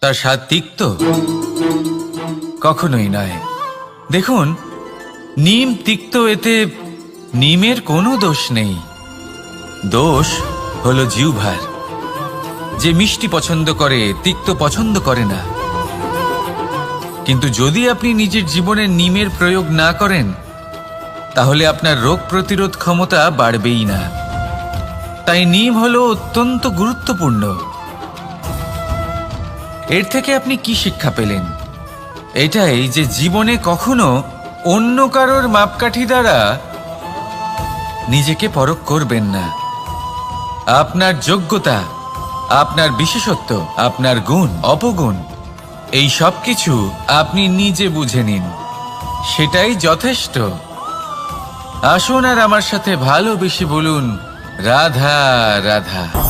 তার স্বাদ তিক্ত? কখনোই নয়। দেখুন, নিম তিক্ত এতে নিমের কোনো দোষ নেই। দোষ হলো জিউভার যে মিষ্টি পছন্দ করে, তিক্ত পছন্দ করে না। কিন্তু যদি আপনি নিজের জীবনে নিমের প্রয়োগ না করেন, তাহলে আপনার রোগ প্রতিরোধ ক্ষমতা বাড়বেই না। তাই নিম হলো অত্যন্ত গুরুত্বপূর্ণ। এর থেকে আপনি কি শিক্ষা পেলেন? এটাই যে জীবনে কখনো অন্য কারোর মাপকাঠি দ্বারা নিজেকে পরখ করবেন না। আপনার যোগ্যতা, আপনার বিশেষত্ব, আপনার গুণ, অপগুণ, এই সব কিছু আপনি নিজে বুঝে নিন। সেটাই যথেষ্ট। আসুন আর আমার সাথে ভালোবেসে বলুন, রাধা রাধা।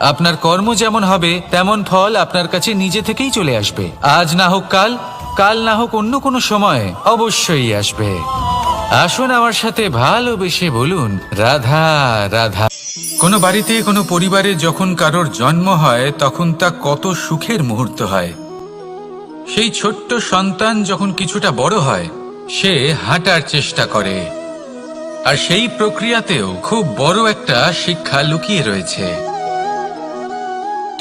আপনার কর্ম যেমন হবে, তেমন ফল আপনার কাছে নিজে থেকেই চলে আসবে। আজ না হোক কাল কাল না হোক অন্য কোনো সময় অবশ্যই আসবে। আসুন আমার সাথে ভালোবেসে বলুন, রাধা রাধা। কোনো বাড়িতে, কোনো পরিবারে যখন কারোর জন্ম হয়, তখন তা কত সুখের মুহূর্ত হয়। সেই ছোট্ট সন্তান যখন কিছুটা বড় হয়, সে হাঁটার চেষ্টা করে। আর সেই প্রক্রিয়াতেও খুব বড় একটা শিক্ষা লুকিয়ে রয়েছে।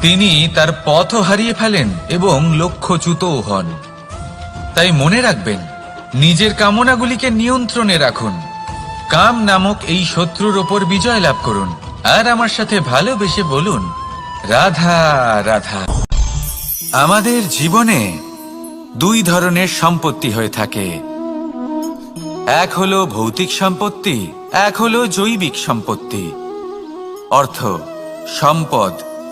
তিনি তার পথও হারিয়ে ফেলেন এবং লক্ষ্যচ্যুতও হন। তাই মনে রাখবেন, নিজের কামনাগুলিকে নিয়ন্ত্রণে রাখুন। কাম নামক এই শত্রুর ওপর বিজয় লাভ করুন। আর আমার সাথে ভালোবেসে বলুন, রাধা রাধা। আমাদের জীবনে দুই ধরনের সম্পত্তি হয়ে থাকে। এক হলো ভৌতিক সম্পত্তি, এক হলো জৈবিক সম্পত্তি। অর্থ, সম্পদ।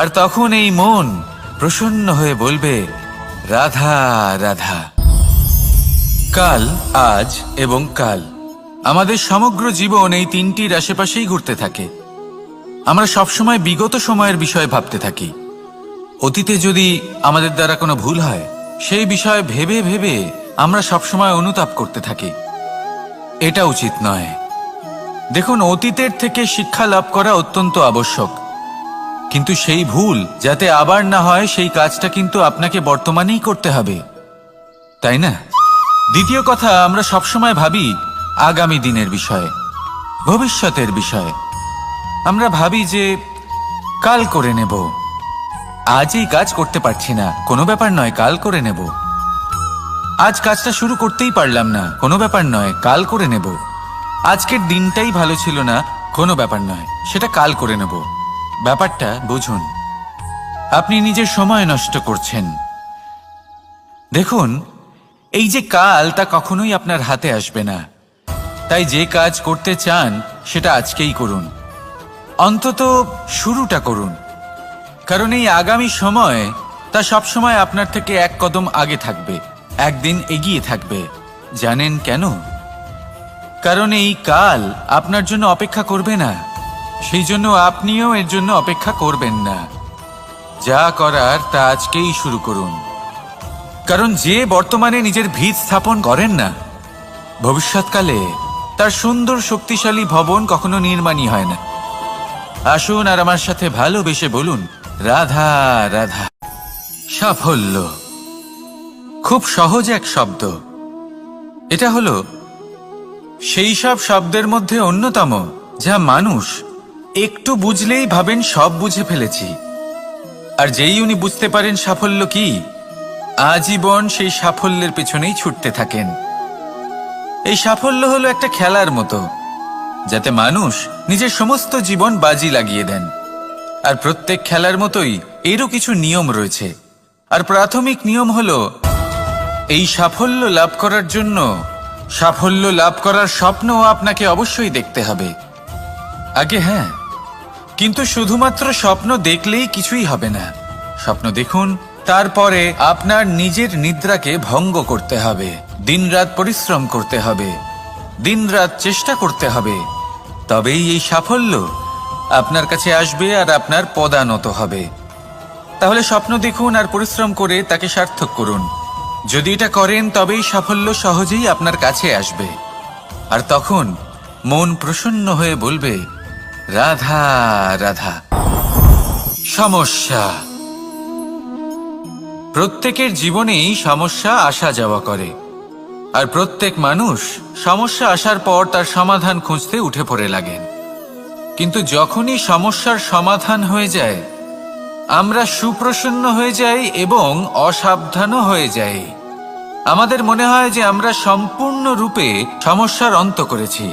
আর তখন এই মন প্রসন্ন হয়ে বলবে, রাধা রাধা। কাল, আজ এবং কাল। আমাদের সমগ্র জীবন এই তিনটির আশেপাশেই ঘুরতে থাকে। আমরা সবসময় বিগত সময়ের বিষয়ে ভাবতে থাকি। অতীতে যদি আমাদের দ্বারা কোনো ভুল হয়, সেই বিষয়ে ভেবে ভেবে আমরা সবসময় অনুতাপ করতে থাকি। এটা উচিত নয়। দেখুন, অতীতের থেকে শিক্ষা লাভ করা অত্যন্ত আবশ্যক। কিন্তু সেই ভুল, যাতে আবার না হয় সেই কাজটা কিন্তু আপনাকে বর্তমানেই করতে হবে। তাই না? দ্বিতীয় কথা, আমরা সবসময় ভাবি আগামী দিনের বিষয়ে, ভবিষ্যতের বিষয়ে। আমরা ভাবি যে কাল করে নেব। আজ এই কাজ করতে পারছি না, কোনো ব্যাপার নয়, কাল করে নেব। আজ কাজটা শুরু করতেই পারলাম না, কোনো ব্যাপার নয়, কাল করে নেব। আজকের দিনটাই ভালো ছিল না, কোনো ব্যাপার নয়, সেটা কাল করে নেব। ব্যাপারটা বুঝুন। আপনি নিজের সময় নষ্ট করছেন। দেখুন, এই যে কাল তা কখনোই আপনার হাতে আসবে না। তাই যে কাজ করতে চান, সেটা আজকেই করুন। অন্তত শুরুটা করুন। কারণ এই আগামী সময়, তা সবসময় আপনার থেকে এক কদম আগে থাকবে, একদিন এগিয়ে থাকবে। জানেন কেন? কারণ এই কাল আপনার জন্য অপেক্ষা করবে না। সেই জন্য আপনিও এর জন্য অপেক্ষা করবেন না। যা করার তা আজকেই শুরু করুন। কারণ যে বর্তমানে নিজের ভিত স্থাপন করেন না, ভবিষ্যৎকালে তার সুন্দর শক্তিশালী ভবন কখনো নির্মাণই হয় না। আসুন আর আমার সাথে ভালোবেসে বলুন, রাধা রাধা। সাফল্য। খুব সহজ এক শব্দ। এটা হলো, সেই সব শব্দের মধ্যে অন্যতম, যা মানুষ একটু বুঝলেই ভাবেন, সব বুঝে ফেলেছি। আর যেই উনি বুঝতে পারেন সাফল্য কি, আজীবন সেই সাফল্যের পেছনেই ছুটতে থাকেন। এই সাফল্য হলো একটা খেলার মতো, যাতে মানুষ নিজের সমস্ত জীবন বাজি লাগিয়ে দেন। আর প্রত্যেক খেলার মতোই এরও কিছু নিয়ম রয়েছে। আর প্রাথমিক নিয়ম হলো, এই সাফল্য লাভ করার জন্য, সাফল্য লাভ করার স্বপ্ন আপনাকে অবশ্যই দেখতে হবে। আগে হ্যাঁ কিন্তু শুধুমাত্র স্বপ্ন দেখলেই কিছুই হবে না। স্বপ্ন দেখুন, তারপরে আপনার নিজের নিদ্রাকে ভঙ্গ করতে হবে। দিনরাত পরিশ্রম করতে হবে। দিনরাত চেষ্টা করতে হবে। তবেই এই সাফল্য আপনার কাছে আসবে আর আপনার পদানত হবে। তাহলে স্বপ্ন দেখুন আর পরিশ্রম করে তাকে সার্থক করুন। যদি এটা করেন, তবেই সাফল্য সহজেই আপনার কাছে আসবে। আর তখন মন প্রসন্ন হয়ে বলবে রাধা রাধা। সমস্যা। প্রত্যেকের জীবনেই সমস্যা আসা যাওয়া করে। আর প্রত্যেক মানুষ সমস্যা আসার পর তার সমাধান খুঁজতে উঠে পড়ে লাগেন। কিন্তু যখনই সমস্যার সমাধান হয়ে যায়, আমরা সুপ্রসন্ন হয়ে যাই এবং অসাবধানও হয়ে যাই। আমাদের মনে হয় যে আমরা সম্পূর্ণরূপে সমস্যার অন্ত করেছি।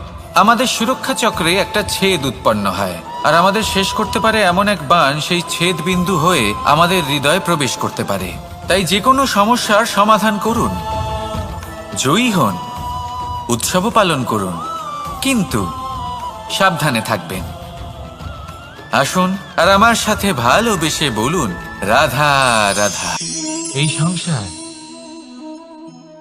আমাদের সুরক্ষা চক্রে একটা ছেদ উৎপন্ন হয়, আর আমাদের শেষ করতে পারে এমন এক বান সেই ছেদ বিন্দু হয়ে আমাদের হৃদয়ে প্রবেশ করতে পারে। তাই যে কোনো সমস্যার সমাধান করুন। জয়ী হন। উৎসবও পালন করুন। কিন্তু সাবধানে থাকবেন। আসুন আর আমার সাথে ভালোবেসে বলুন, রাধা রাধা। এই সংসার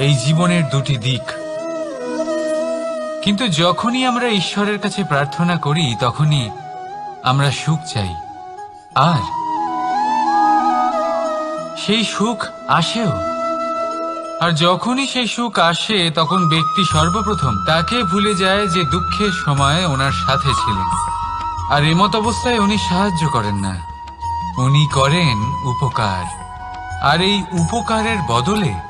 এই জীবনের দুটি দিক। কিন্তু যখনই আমরা ঈশ্বরের কাছে প্রার্থনা করি, তখনই আমরা সুখ চাই। আর সেই সুখ আসেও। আর যখনই সেই সুখ আসে, তখন ব্যক্তি সর্বপ্রথম তাকে ভুলে যায় যে দুঃখের সময় ওনার সাথে ছিলেন। আর এমত অবস্থায় উনি সাহায্য করেন না। উনি করেন উপকার। আর এই উপকারের বদলে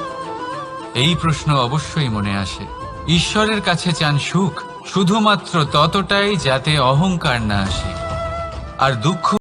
এই প্রশ্ন অবশ্যই মনে আসে। ঈশ্বরের কাছে চান সুখ, শুধুমাত্র ততটাই যাতে অহংকার না আসে। আর দুঃখ